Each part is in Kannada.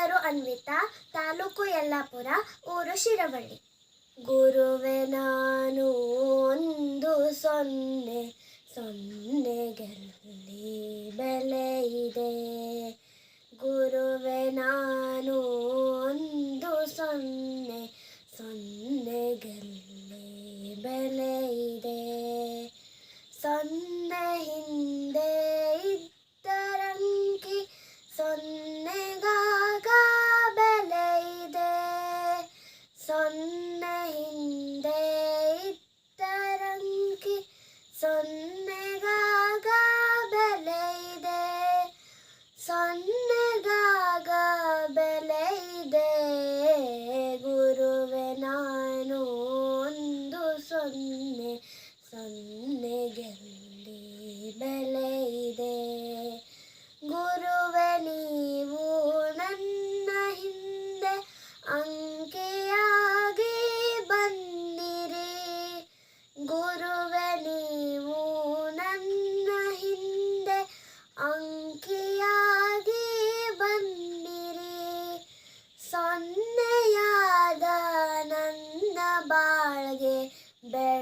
ಹೆಸರು ಅನ್ವಿತಾ, ತಾಲೂಕು ಯಲ್ಲಾಪುರ, ಊರು ಶಿರವಳ್ಳಿ. ಗುರುವೆ ನಾನು ಒಂದು ಸೊನ್ನೆ ಸೊನ್ನೆ ಬೆಲೆ ಇದೆ? ಗುರುವೆ ನಾನು ಒಂದು ಸೊನ್ನೆ ಸೊನ್ನೆಗಳಲ್ಲಿ ಬೆಲೆ ಇದೆ? ಸೊನ್ನೆ ಹಿಂದೆ സന്നേ സന്നേ ഗന്ധീബല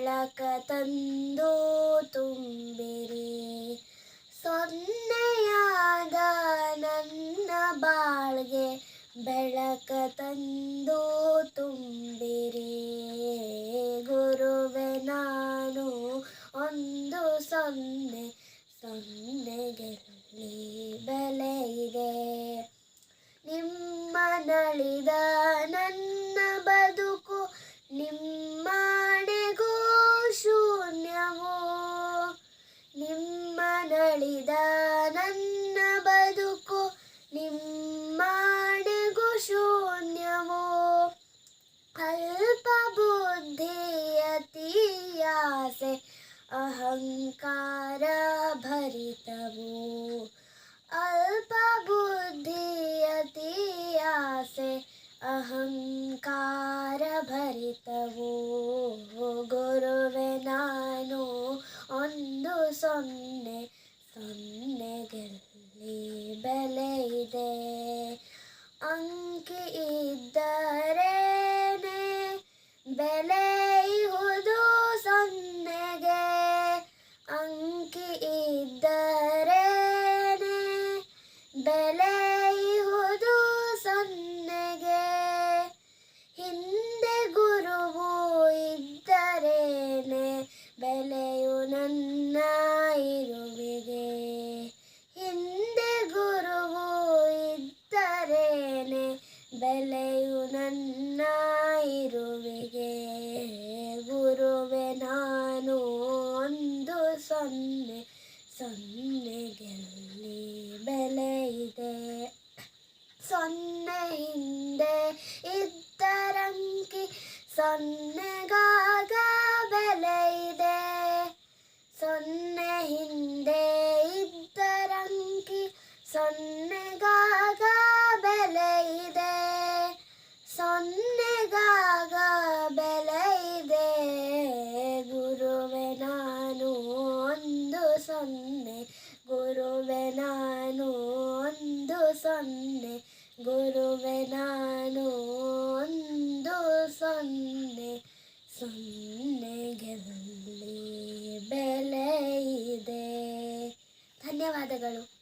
ಬೆಳಕ ತಂದು ತುಂಬಿರಿ. ಸೊನ್ನೆಯಾದ ನನ್ನ ಬಾಳ್ಗೆ ಬೆಳಕ ತಂದು ತುಂಬಿರಿ. ಗುರುವೆ, ನಾನು ಒಂದು ಸೊನ್ನೆ, ಸೊನ್ನೆಗೆಲ್ಲಿ ಬೆಲೆ ಇದೆ? ನಿಮ್ಮ ನಳಿದ ನಿಮ್ಮ ನಳಿದ ನನ್ನ ಬದುಕು ನಿಮ್ಮನೆಗೂ ಶೂನ್ಯವು ಅಲ್ಪ ಬುದ್ಧಿಯತಿಯಾಸೆ ಅಹಂಕಾರ ಭರಿತವು ಅಲ್ಪ ಬುದ್ಧಿಯತಿಯಾಸೆ ಅಹಂಕಾರ ಭರಿತವು ಗುರುವೆ ನಾನು ಒಂದು ಸೊನ್ನೆ ಸೊನ್ನೆಗೆಲ್ಲಿ ಬೆಲೆ ಇದೆ ಅಂಕಿ ಇದ್ದರೇನೆ ಬೆಲೆ ಇಹುದು ಸೊನ್ನೆಗೆ ಅಂಕಿ ಇದ್ದರೇನೆ ಬೆಲೆ ಇಹುದು ಸೊನ್ನೆಗೆ ಹಿಂದೆ ಗುರುವು ಇದ್ದರೇನೆ ಬೆಲೆಯು ಸೊನ್ನೆಗೆಲ್ಲಿ ಬೆಲೆ ಇದೆ ಸೊನ್ನೆ ಹಿಂದೆ ಇದ್ದರಂಕಿ ಸೊನ್ನೆಗಾಗ ಗುರುವೆ ನಾನು ಒಂದು ಸೊನ್ನೆ ಸೊನ್ನೆಗೆಲ್ಲಿ ಬೆಲೆ ಇದೆ. ಧನ್ಯವಾದಗಳು.